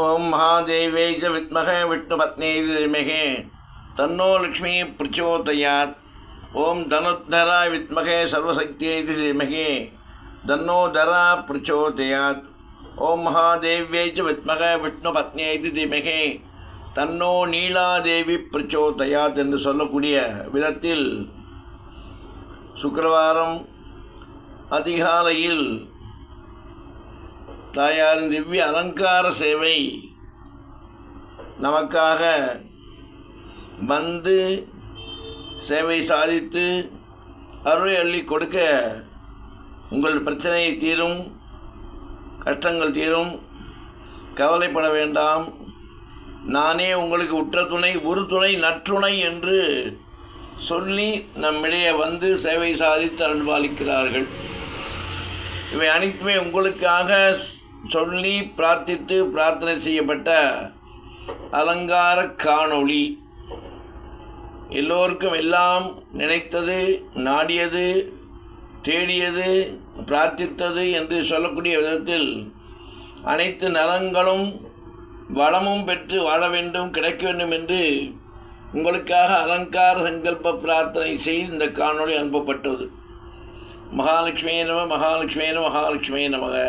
ஓம் மகாதேவே ச வித்மக விஷ்ணுபத்னே திமகே. தன்னோ லக்ஷ்மி பிரச்சோதயாத். ஓம் தனுத்தரா வித்மகே சர்வசக்தியை திமகே. தன்னோ தரா பிரச்சோதயாத். ஓம் மகாதேவ்யை ச வித்மக விஷ்ணு விஷ்ணுபத்னே திமகே. தன்னோ நீலாதேவி பிரச்சோதயாத் என்று சொல்லக்கூடிய விதத்தில் சுக்கரவாரம் அதிகாலையில் தாயாரின் திவ்ய அலங்கார சேவை. நமக்காக வந்து சேவை சாதித்து அருளை அள்ளி கொடுக்க உங்கள் பிரச்சனை தீரும் கஷ்டங்கள் தீரும். கவலைப்பட வேண்டாம். நானே உங்களுக்கு உற்ற துணை ஒரு துணை நற்றுணை என்று சொல்லி நம்மிடையே வந்து சேவை சாதித்து அருள்பாலிக்கிறார்கள். இவை அனைத்துமே உங்களுக்காக சொல்லி பிரார்த்தித்து பிரார்த்தனை செய்யப்பட்ட அலங்கார காணொளி. எல்லோருக்கும் எல்லாம் நினைத்தது நாடியது தேடியது பிரார்த்தித்தது என்று சொல்லக்கூடிய விதத்தில் அனைத்து நலங்களும் வளமும் பெற்று வாழ வேண்டும் கிடைக்க வேண்டும் என்று உங்களுக்காக அலங்கார சங்கல்ப பிரார்த்தனை செய்து இந்த காணொளி அனுப்பப்பட்டது. மகாலட்சுமியே நம மகாலட்சுமியே நம மகாலட்சுமியே நமக.